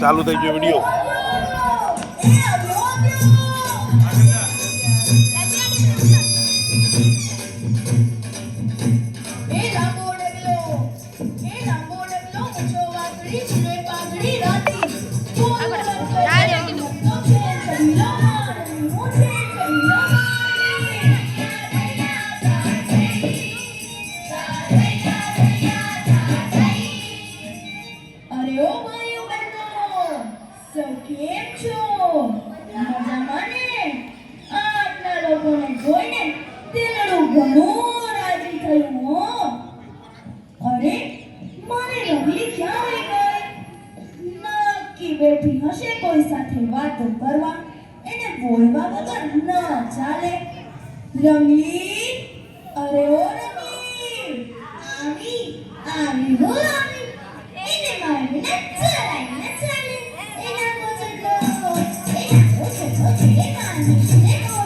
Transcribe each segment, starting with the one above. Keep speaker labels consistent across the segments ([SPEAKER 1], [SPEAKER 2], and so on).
[SPEAKER 1] ચાલુ થઈ ગયો વીડિયો. અરે કેમ છો મજામાં ને આટલા લોકોને જોઈને દિલડું ઘણું રાજી થયું, હો. અરે, મારી રમલી ક્યાં રહી ગઈ? નક્કી બેઠી હશે કોઈ સાથે વાતો કરવા. એને બોલવા વગર ન ચાલે. રમલી અરે ઓ રમલી
[SPEAKER 2] આવી આવી, હો, આવી. એને મારે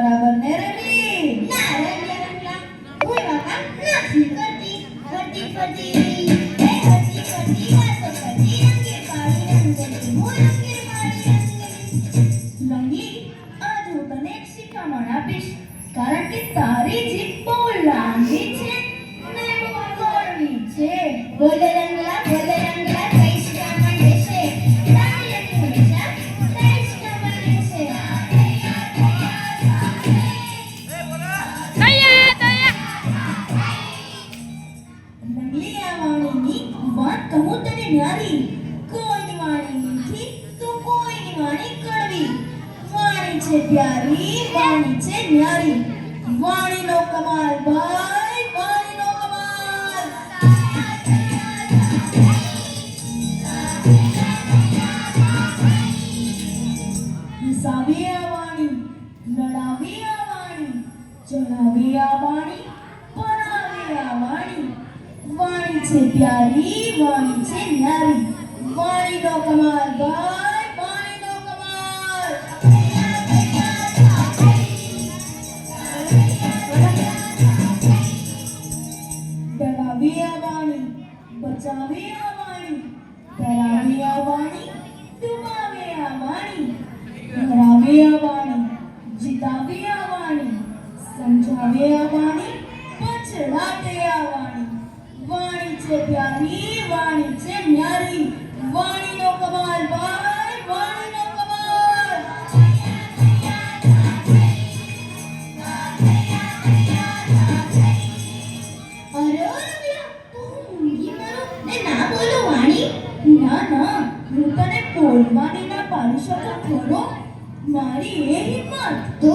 [SPEAKER 1] બરાબર ને રમી
[SPEAKER 2] ના રમ્યા રમલા કોઈ એવા નથી. કરતી કરતી કરતી
[SPEAKER 1] આપીશ. કારણ કે તારી જીભ બહુ લાંબી છે ને બહુ છે.
[SPEAKER 2] બોલે
[SPEAKER 1] કહું ન્યારી કોઈની વાણી મીઠી તો કોઈની વાણી કડવી. વાણી છે પ્યારી, વાણી છે ન્યારી. વાણીનો કમાલ, ભાઈ, વાણીનો કમાલ. હસાવી આ વાણી લડાવી આ વાણી ચડાવી આ વાણી પરાવી વાણી. વાણી છે પ્યારી, વાણી છે ન્યારી વાણીનો કમાલ ભાઈ વાણીનો કમાલ ડરાવી આ વાણી, બચાવી આ વાણી. ડરાવી આ વાણી, ડુબાવી આ વાણી. ડરાવી આ વાણી, જીતાવી આ વાણી. સમજાવી આ વાણી પછડાટે તો ત્યાંની વાણી છે ન્યારી. વાણીનો કમાલ, ભાઈ, વાણીનો કમાલ.
[SPEAKER 2] અરે તો ઊંઘી મારું? ને
[SPEAKER 1] ના ના, હું તને ના પાડી શકું ખરો મારી એ હિંમત.
[SPEAKER 2] તો